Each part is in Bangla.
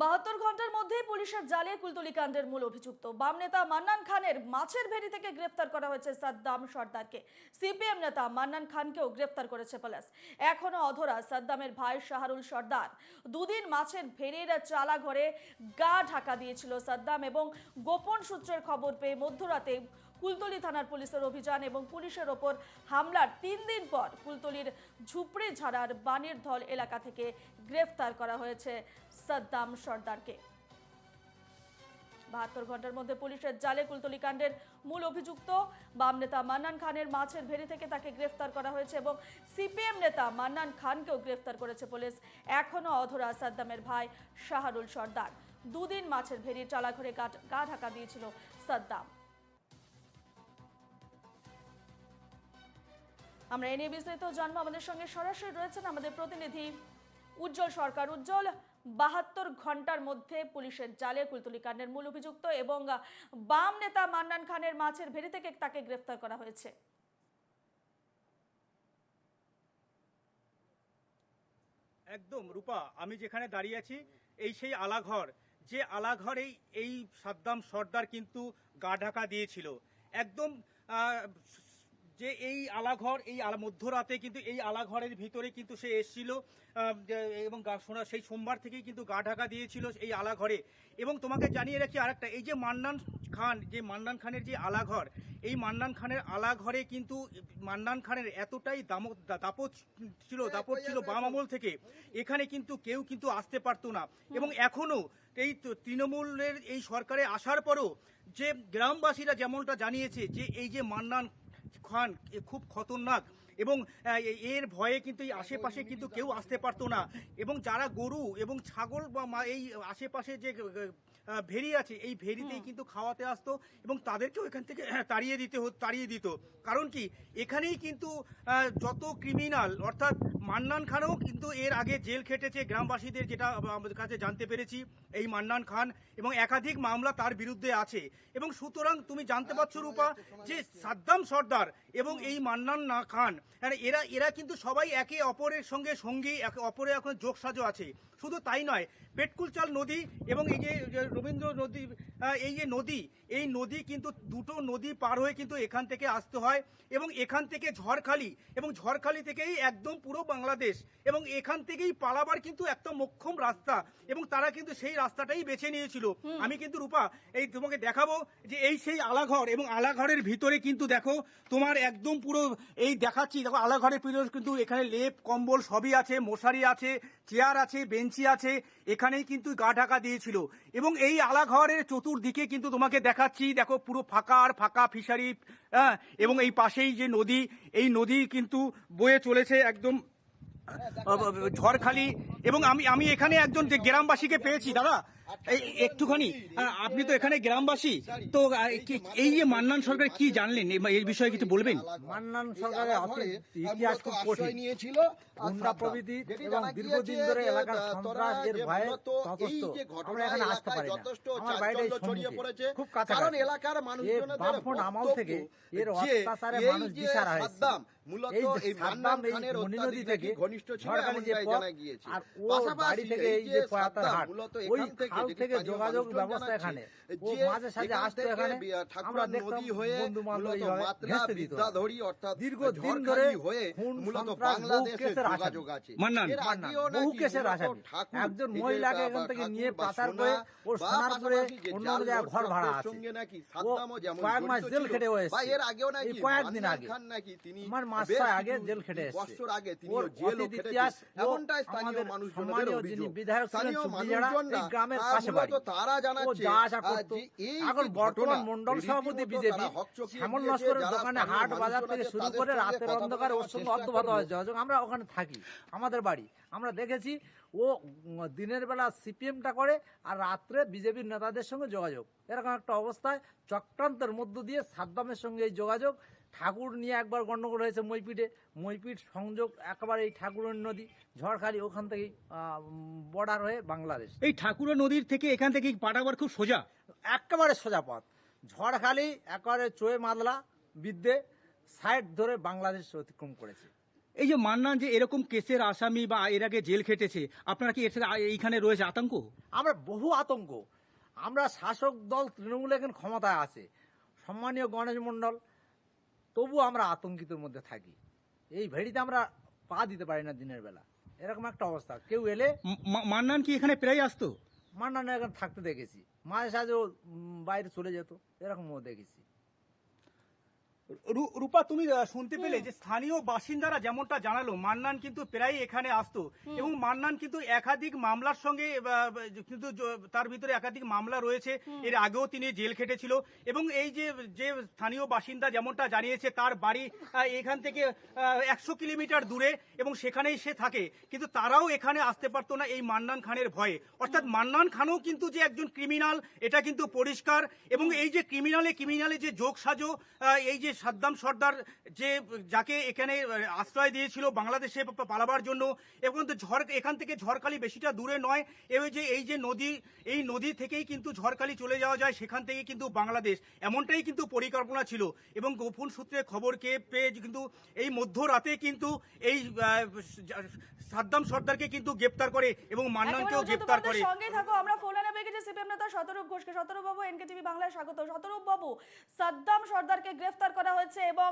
বাহাত্তর ঘণ্টার মধ্যে পুলিশের জালে কুলতলি কাণ্ডের মূল অভিযুক্ত। বাম নেতা মান্নান খানের মাছের ভেড়ি থেকে গ্রেফতার করা হয়েছে সাদ্দাম সর্দারকে। সিপিএম নেতা মান্নান খানকেও গ্রেফতার করেছে পুলিশ। এখনও অধরা সাদ্দামের ভাই শাহরুল সর্দার। দুদিন মাছের ভেড়ির চালা ঘরে গা ঢাকা দিয়েছিল সাদ্দাম এবং গোপন সূত্রের খবর পেয়ে মধ্যরাতে কুলতলি থানার পুলিশের অভিযান এবং পুলিশের ওপর হামলার তিন দিন পর কুলতলির ঝুপড়ি ঝাড়ার বানির ধল এলাকা থেকে গ্রেফতার করা হয়েছে সাদ্দাম সর্দারকে। বাহাত্তর ঘণ্টার মধ্যে পুলিশের জালে কুলতলি কাণ্ডের মূল অভিযুক্ত বাম নেতা মান্নান খানের মাছের ভেড়ি থেকে তাকে গ্রেফতার করা হয়েছে এবং সিপিএম নেতা মান্নান খানকেও গ্রেফতার করেছে পুলিশ। এখনও অধরা সাদ্দামের ভাই শাহরুল সর্দার। দুদিন মাছের ভেড়ির চালাঘরে গা- গা ঢাকা দিয়েছিল সাদ্দাম। আমরা এ নিয়ে বিস্তারিত জানব। আমাদের সঙ্গে সরাসরি রয়েছেন আমাদের প্রতিনিধি উজ্জ্বল সরকার। উজ্জ্বল, বাহাত্তর ঘণ্টার মধ্যে পুলিশের জালে কুলতুলি কাণ্ডের মূল অভিযুক্ত এবং, বাম নেতা মান্নান খানের মাছের ভেড়ি থেকে তাকে গ্রেফতার করা হয়েছে। একদম, রূপা, আমি যেখানে দাঁড়িয়ে আছি, এই সেই আলাঘর। যে আলাঘরেই এই সাদ্দাম সর্দার কিন্তু গা ঢাকা দিয়েছিল। একদম যে এই আলাঘর এই আলা মধ্যরাতে কিন্তু এই আলাঘরের ভিতরে কিন্তু সে এসেছিল এবং সেই সোমবার থেকেই কিন্তু গা ঢাকা দিয়েছিল এই আলাঘরে। এবং তোমাকে জানিয়ে রাখি আরেকটা এই যে মান্নান খান যে মান্নান খানের যে আলাঘর এই মান্নান খানের আলাঘরে কিন্তু মান্নান খানের এতটাই দাম দাপট ছিল দাপট ছিল বাম আমল থেকে। এখানে কিন্তু কেউ কিন্তু আসতে পারতো না। এবং এখনও এই তৃণমূলের এই সরকারে আসার পরও যে গ্রামবাসীরা যেমনটা জানিয়েছে যে এই যে মান্নান খান খুব খতরনাক। এবং এর ভয়ে কিন্তু এই আশেপাশে কিন্তু কেউ আসতে পারতো না। এবং যারা গরু এবং ছাগল বা মা- এই আশেপাশে যে ভেরি ভেড়ি আছে এই ভেরিতেই কিন্তু খাওয়াতে আসতো এবং তাদেরকেও এখান থেকে তাড়িয়ে দিতে হতো তাড়িয়ে দিত। কারণ কি? এখানেই কিন্তু যত ক্রিমিনাল অর্থাৎ মান্নান খানও কিন্তু এর আগে জেল খেটেছে গ্রামবাসীদের, যেটা আমাদের কাছে জানতে পেরেছি, এই মান্নান খান, এবং একাধিক মামলা তার বিরুদ্ধে আছে। এবং সুতরাং তুমি জানতে পারছ, রূপা, যে সাদ্দাম সর্দার এবং এই মান্নান না খান মানে এরা এরা কিন্তু সবাই একে অপরের সঙ্গে সঙ্গী, একে অপরের এখন যোগসাজ আছে। শুধু তাই নয় পেটকুলচাল নদী এবং এই যে রবীন্দ্র নদী এই যে নদী এই নদী কিন্তু দুটো নদী পার হয়ে কিন্তু এখান থেকে আসতে হয় এবং এখান থেকে ঝড়খালি এবং ঝড়খালি থেকেই একদম পুরো বাংলাদেশ এবং এখান থেকেই পালাবার কিন্তু একটা মোক্ষম রাস্তা এবং তারা কিন্তু সেই রাস্তাটাই বেছে নিয়েছিল। আমি কিন্তু রূপা এই তোমাকে দেখাবো যে এই সেই আলাঘর এবং আলাঘরের ভিতরে কিন্তু দেখো তোমার একদম পুরো এই দেখাচ্ছি দেখো আলাঘরের ভিতরে কিন্তু এখানে লেপ কম্বল সবই আছে মশারি আছে চেয়ার আছে, বেঞ্চি আছে, এখানেই কিন্তু গা ঢাকা দিয়েছিল। এবং এই আলাঘরের চতুর্দিকে কিন্তু তোমাকে দেখাচ্ছি, দেখো পুরো ফাঁকা আর ফাঁকা ফিশারি হ্যাঁ এবং এই পাশেই যে নদী, এই নদী কিন্তু বয়ে চলেছে একদম ঝড়খালি। এবং আমি আমি এখানে একজন গ্রামবাসীকে পেয়েছি, দাদা একটুখানি আপনি তো এখানে গ্রামবাসী তো এই যে মান্নান সরকার কি জানলেন? এই- বিষয়ে কিছু বলবেন? মান্নান সরকারের ইতিহাস খুব কঠিন। নিয়েছিল গুন্ডা প্রভৃতি এবং দীর্ঘদিন ধরে এলাকার সন্ত্রাসের ভয়ে ততস্থ আমরা এখানে আসতে পারি না। আমার বাড়িটা এই সম্মুখে খুব কাছাকাছি। কারণ এলাকার এর মানুষজনের বামফ্রন্ট আমল থেকে এর অত্যাচারে মানুষ দিশারা হয়েছে। মূলত এই মান্নান খানের নদী থেকে ঘনিষ্ঠ ছিল পথ, জানা গিয়েছে। আর ও বাড়ি থেকে এই যে যে হাট মূলত এখান থেকে খাল থেকে যোগাযোগ ব্যবস্থা এখানে মাঝে সাঝে আসতো এখানে আমরা দেখতাম নদী হয়ে বন্ধু বান্ধব মাত্রা ঘেঁষতে দিত বিদ্যাধরী অর্থাৎ দীর্ঘদিন ধরে হয়ে মূলত আসামি। যোগাযোগ আছে মান্নান। বহু কেসের আসামি। একজন মহিলাকে এখান থেকে নিয়ে পাচার করে বা সোনারপুরে অন্য জায়গায় ঘর ভাড়া আছে। সঙ্গে নাকি সাদ্দামও যেমন কয়েক মাস জেল খেটে নাকি এই কয়েকদিন আগে। নাকি তিনি আমার মাস ছয় আগে জেল খেটে এসেছে। বছর আগে তিনি ওর অতীত ইতিহাস, এমনটাই স্থানীয় যিনি অভিযোগ বিধায়ক ছিলেন এই গ্রামের পাশে বাড়ি। তারা জানাচ্ছে। যা আশা আহ, করতো। যে এই এখন বর্তমান মন্ডল সভাপতি বিজেপি শ্যামল নস্করের দোকানে হাট বাজার থেকে শুরু করে রাতের অন্ধকারে ওর সঙ্গে চেষ্টা যোগাযোগ আমরা ওখানে থাকি আমাদের বাড়ি। আমরা দেখেছি ও দিনের বেলা সিপিএমটা করে আর রাত্রে বিজেপির নেতাদের সঙ্গে যোগাযোগ। এরকম একটা অবস্থায় চক্রান্তের মধ্য দিয়ে সাদ্দামের সঙ্গে এই যোগাযোগ। ঠাকুর নিয়ে একবার গণ্ডগোল হয়েছে মইপিটে। মইপিট সংযোগ একেবারে এই ঠাকুরের নদী ঝড়খালি ওখান থেকেই বর্ডার হয়ে বাংলাদেশ। এই ঠাকুরের নদীর থেকে এখান থেকে পাঠাবার খুব সোজা? একেবারে সোজা পথ। ঝড়খালি একেবারে চোয়ে মাদলা বিদ্যে সাইড ধরে বাংলাদেশ অতিক্রম করেছে। এই যে মান্নান যে এরকম কেসের আসামি বা এর আগে জেল খেটেছে আপনারা কি এর এইখানে রয়েছে আতঙ্ক? আমরা বহু আতঙ্ক। আমরা শাসক দল তৃণমূল এখন ক্ষমতায় আছে। সম্মানীয় গণেশ মণ্ডল তবু আমরা আতঙ্কিতর মধ্যে থাকি। এই ভেড়িতে আমরা পা দিতে পারি না দিনের বেলা। এরকম একটা অবস্থা। কেউ এলে মান্নান কি এখানে প্রায় আসতো? মান্নান এখানে থাকতে দেখেছি। মাঝে সাঝে বাইরে চলে যেত। এরকমও দেখেছি। রূপা তুমি শুনতে পেলে যে স্থানীয় বাসিন্দারা যেমনটা জানালো মান্নান কিন্তু প্রায় এখানে আসতো। এবং মান্নান কিন্তু একাধিক মামলার সঙ্গে কিন্তু তার ভিতরে একাধিক মামলা রয়েছে। এর আগেও তিনি জেল খেটেছিল। এবং এই যে যে স্থানীয় বাসিন্দা যেমনটা জানিয়েছে তার বাড়ি এখান থেকে একশো কিলোমিটার দূরে এবং সেখানেই সে থাকে। কিন্তু তারাও এখানে আসতে পারতো না এই মান্নান খানের ভয়ে। অর্থাৎ মান্নান খানও কিন্তু যে একজন ক্রিমিনাল এটা কিন্তু পরিষ্কার। এবং এই যে ক্রিমিনালে ক্রিমিনালে যে যোগ সাজো এই যে সাদ্দাম সর্দার যে যাকে এখানে আশ্রয় দিয়েছিল বাংলাদেশে পালাবার জন্য এবং তো ঝড় এখান থেকে ঝড়খালি বেশিটা দূরে নয়। এই যে এই যে নদী এই নদী থেকেই কিন্তু ঝড়খালি চলে যাওয়া যায় সেখান থেকে কিন্তু বাংলাদেশ। এমনটাই কিন্তু পরিকল্পনা ছিল। এবং গোপন সূত্রে খবরকে পেয়ে কিন্তু এই মধ্যরাতে কিন্তু এই সাদ্দাম সর্দারকে কিন্তু গ্রেপ্তার করে এবং মান্নানকেও গ্রেপ্তার করে। সঙ্গেই থাকো। আমরা ফোন সিপিএম নেতা শতরূপ ঘোষকে। শতরূপ বাবু এনকে টিভি বাংলায় স্বাগত। শতরূপ বাবু সাদ্দাম সর্দারকে গ্রেফতার করা হয়েছে এবং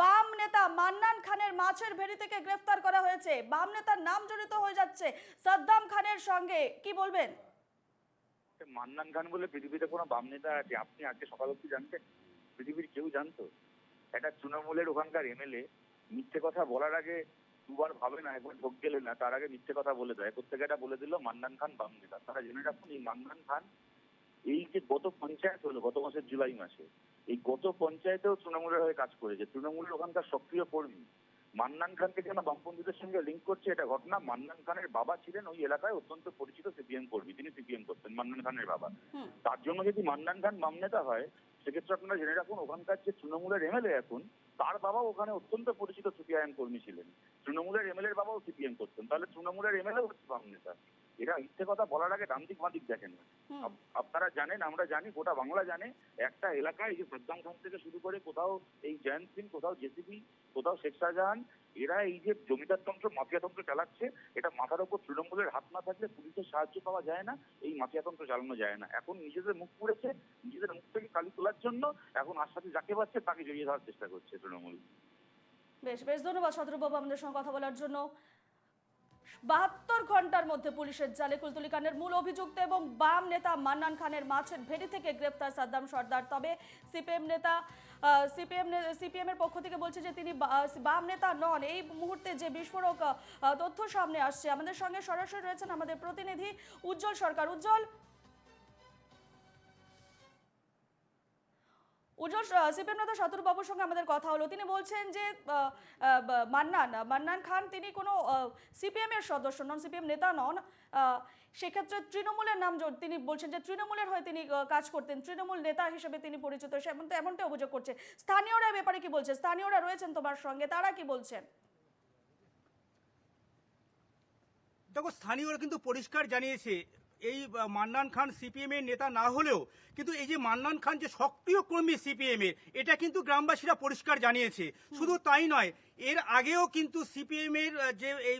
বাম নেতা মান্নান খানের মাছের ভেড়ি থেকে গ্রেফতার করা হয়েছে। বাম নেতার নাম জড়িত হয়ে যাচ্ছে সাদ্দাম খানের সঙ্গে। কি বলবেন? মান্নান খান বলে পৃথিবীতে কোনো বাম নেতা আছে? আপনি আজকে সকাল অব্দি জানতেন? পৃথিবীর কেউ জানতো? একটা তৃণমূলের ওখানকার এমএলএ। মিথ্যে কথা বলার আগে দুবার ভাবে না, একবার ঢোক গেলে না, তার আগে মিথ্যে কথা বলে দেয়। প্রত্যেকে এটা বলে দিল মান্নান খান বাম নেতা। তারা জেনে রাখুন, এই মান্নান খান, এই যে গত পঞ্চায়েত হলো, গত মাসের জুলাই মাসে এই গত পঞ্চায়েতেও তৃণমূলের হয়ে কাজ করেছে। তৃণমূলের ওখানকার সক্রিয় কর্মী। মান্নান খানকে কেন বামপন্থীদের সঙ্গে লিঙ্ক করছে এটা ঘটনা। মান্নান খানের বাবা ছিলেন ওই এলাকায় অত্যন্ত পরিচিত সিপিএম কর্মী। তিনি সিপিএম করতেন মান্নান খানের বাবা। তার জন্য যদি মান্নান খান বাম নেতা হয় সেক্ষেত্রে আপনারা জেনে রাখুন ওখানকার যে তৃণমূলের এমএলএ এখন তার বাবা ওখানে অত্যন্ত পরিচিত সিপিআইএম কর্মী ছিলেন। তৃণমূলের এমএলএর বাবাও সিপিএম করতেন। তাহলে তৃণমূলের এমএলএ হচ্ছে বাম নেতা। এরা মিথ্যে কথা বলার আগে ডান দিক বাঁ দিক দেখেন। না আপনারা জানেন আমরা জানি গোটা বাংলা জানে একটা এলাকায় যে সাদ্দাম খান থেকে শুরু করে কোথাও এই জয়ন্ত সিং কোথাও জেসিবি কোথাও শেখ শাহজাহান এরা এই যে জমিদারতন্ত্র মাফিয়াতন্ত্র চালাচ্ছে এটা মাথার উপর তৃণমূলের হাত না থাকলে পুলিশের সাহায্য পাওয়া যায় না এই মাফিয়াতন্ত্র চালানো যায় না। এখন নিজেদের মুখ পুড়েছে নিজেদের মুখ থেকে কালি তোলার জন্য এখন আশাতে যাকে পাচ্ছে তাকে জড়িয়ে ধরার চেষ্টা করছে তৃণমূল। বেশ বেশ ধন্যবাদ শতরূপ বাবু আমাদের সঙ্গে কথা বলার জন্য। বাহাত্তর ঘণ্টার মধ্যে পুলিশের জালে কুলতুলি কাণ্ডের মূল অভিযুক্ত এবং বাম নেতা মান্নান খানের মাছের ভেড়ি থেকে গ্রেপ্তার সাদ্দাম সর্দার। তবে সিপিএম নেতা সিপিএম সিপিএম এর পক্ষ থেকে বলছে যে তিনি বাম নেতা নন। এই মুহূর্তে যে বিস্ফোরক তথ্য সামনে আসছে। আমাদের সঙ্গে সরাসরি রয়েছেন আমাদের প্রতিনিধি উজ্জ্বল সরকার। উজ্জ্বল উজ্জ্বল সিপিএম নেতা শতরূপ বাবুর সঙ্গে আমাদের কথা হলো। তিনি বলছেন যে মান্নান মান্নান খান তিনি কোনো সিপিএম এর সদস্য নন, সিপিএম নেতা নন। সেক্ষেত্রে তৃণমূলের নাম তিনি বলছেন যে, তৃণমূলের হয়ে তিনি কাজ করতেন। তৃণমূল নেতা হিসেবে তিনি পরিচিত। সেমন এমনটা অভিযোগ করছে। স্থানীয়রা ব্যাপারে কি বলছে? স্থানীয়রা রয়েছেন তোমার সঙ্গে, তারা কি বলছেন? দেখো, স্থানীয়রা কিন্তু পরিষ্কার জানিয়েছে এই মান্নান খান সিপিএম এর নেতা না হলেও কিন্তু এই যে মান্নান খান যে সক্রিয় কর্মী সিপিএম এর, এটা কিন্তু গ্রামবাসীরা পরিষ্কার জানিয়েছে। শুধু তাই নয়, এর আগেও কিন্তু সিপিএম এর যে এই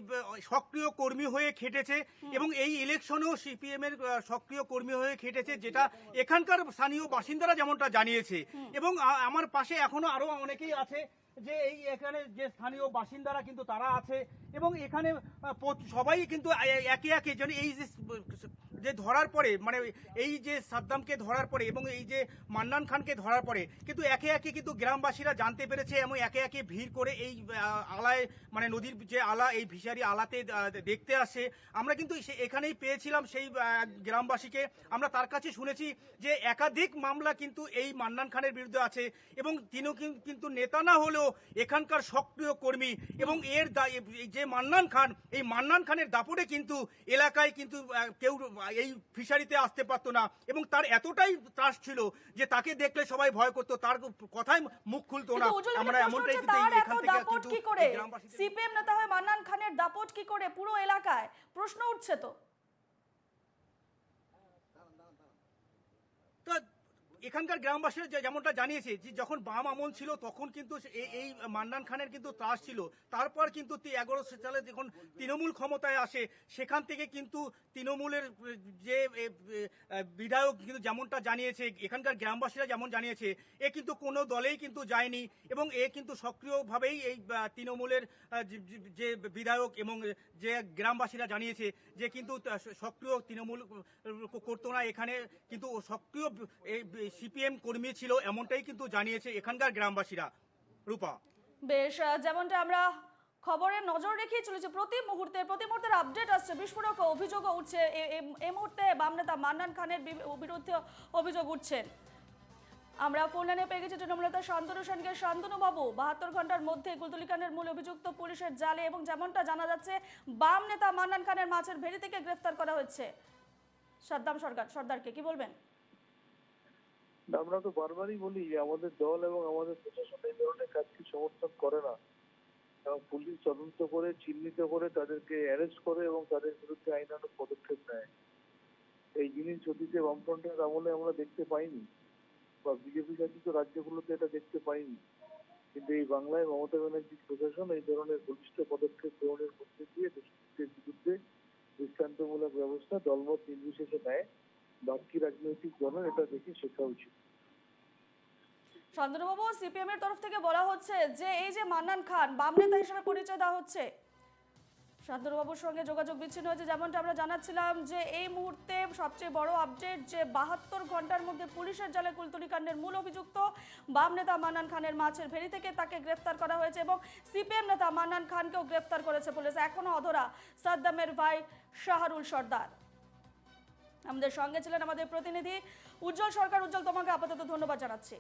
সক্রিয় কর্মী হয়ে খেটেছে এবং এই ইলেকশনেও সিপিএম এর সক্রিয় কর্মী হয়ে খেটেছে, যেটা এখানকার স্থানীয় বাসিন্দারা যেমনটা জানিয়েছে। এবং আমার পাশে এখনও আরও অনেকেই আছে যে এই এখানে যে স্থানীয় বাসিন্দারা কিন্তু তারা আছে এবং এখানে সবাই কিন্তু একে একে যেন এই যে যে ধরার পরে মানে এই যে সাদ্দামকে ধরার পরে এবং এই যে মান্নান খানকে ধরার পরে, কিন্তু একে একে কিন্তু গ্রামবাসীরা জানতে পেরেছে এবং একে একে ভিড় করে এই আলায় মানে নদীর যে আলা, এই ভিসারি আলাতে দেখতে আসে। আমরা কিন্তু এখানেই পেয়েছিলাম সেই গ্রামবাসীকে। আমরা তার কাছে শুনেছি যে একাধিক মামলা কিন্তু এই মান্নান খানের বিরুদ্ধে আছে এবং তিনিও কিন্তু নেতা না হলেও এখানকার সক্রিয় কর্মী এবং এর যে মান্নান খান, এই মান্নান খানের দাপটে কিন্তু এলাকায় কিন্তু কেউ এই ফিশারিতে আসতে পারতো না। এবং তার এতটাই ত্রাস ছিল যে তাকে দেখলে সবাই ভয় করতো তার কথায় মুখ খুলতো না। আমরা এমনটাই দাপট কি করে? সিপিএম নেতা হয় মান্নান খানের দাপট কি করে পুরো এলাকায়? প্রশ্ন উঠছে তা এখানকার গ্রামবাসীরা যেমনটা জানিয়েছে যে যখন বাম আমল ছিল, তখন কিন্তু এই- মান্নান খানের কিন্তু ত্রাস ছিল। তারপর কিন্তু এগারো সালে যখন তৃণমূল ক্ষমতায় আসে, সেখান থেকে কিন্তু তৃণমূলের যে বিধায়ক কিন্তু যেমনটা জানিয়েছে, এখানকার গ্রামবাসীরা যেমন জানিয়েছে, এ কিন্তু কোনো দলেই কিন্তু যায়নি এবং এ কিন্তু সক্রিয়ভাবেই এই তৃণমূলের যে- বিধায়ক এবং যে গ্রামবাসীরা জানিয়েছে যে কিন্তু সক্রিয় তৃণমূল করতো না। এখানে কিন্তু সক্রিয় সিপিএম কর্মী ছিল, এমনটাই কিন্তু জানিয়েছে এখানকার গ্রামবাসীরা। রূপা। বেশ যেমনটা আমরা খবরে নজর রেখেই চলেছে, প্রতি মুহূর্তে, প্রতি মুহূর্তের আপডেট আসছে, বিস্ফোরক অভিযোগও উঠছে এই মুহূর্তে বাম নেতা মান্নান খানের বিরুদ্ধে অভিযোগ উঠছেন আমরা ফোন লাইনে পেয়ে গেছি তৃণমূল নেতা শান্তনু সেনকে। শান্তনু বাবু বাহাত্তর ঘণ্টার মধ্যে কুলতুলিকানের মূল অভিযুক্ত পুলিশের জালে এবং যেমনটা জানা যাচ্ছে, বাম নেতা মান্নান খানের মাছের ভেড়ি থেকে গ্রেফতার করা হচ্ছে সাদ্দাম সরকার, সর্দারকে কি বলবেন? আমরা তো বারবারই বলি যে আমাদের দল এবং আমাদের প্রশাসন এই ধরনের কাজকে সমর্থন করে না। এবং পুলিশ তদন্ত করে, চিহ্নিত করে, তাদেরকে অ্যারেস্ট করে এবং তাদের বিরুদ্ধে আইনানুগ পদক্ষেপ নেয়। এই জিনিস অতীতে বামফ্রন্টের আমলে আমরা দেখতে পাইনি বা বিজেপি শাসিত রাজ্যগুলোতে এটা দেখতে পাইনি। কিন্তু এই বাংলায় মমতা ব্যানার্জির প্রশাসন এই ধরনের বলিষ্ঠ পদক্ষেপ গ্রহণের মধ্যে দিয়ে দুষ্কৃতের বিরুদ্ধে দৃষ্টান্তমূলক ব্যবস্থা দলমত নির্বিশেষে নেয়। বাকি রাজনৈতিক দলের এটা দেখে শেখা উচিত। শান্তনুবাবু সিপিএম এর তরফ থেকে বলা হচ্ছে যে, এই যে মান্নান খান, বাম নেতা হিসেবে পরিচয় দেওয়া হচ্ছে। শান্তনুবাবুর সঙ্গে যোগাযোগ বিচ্ছিন্ন হয়েছে, যেমনটা আমরা জানাচ্ছিলাম যে, এই মুহূর্তে সবচেয়ে বড় আপডেট যে, বাহাত্তর ঘণ্টার মধ্যে পুলিশের জালে কুলতুলি কাণ্ডের মূল অভিযুক্ত বাম নেতা মান্নান খানের মাছের ভেড়ি থেকে তাকে গ্রেফতার করা হয়েছে এবং সিপিএম নেতা মান্নান খানকেও গ্রেফতার করেছে পুলিশ। এখনও অধরা সাদ্দামের ভাই শাহরুল সর্দার। আমাদের সঙ্গে ছিলেন আমাদের প্রতিনিধি উজ্জ্বল সরকার। উজ্জ্বল তোমাকে আপাতত ধন্যবাদ জানাচ্ছি।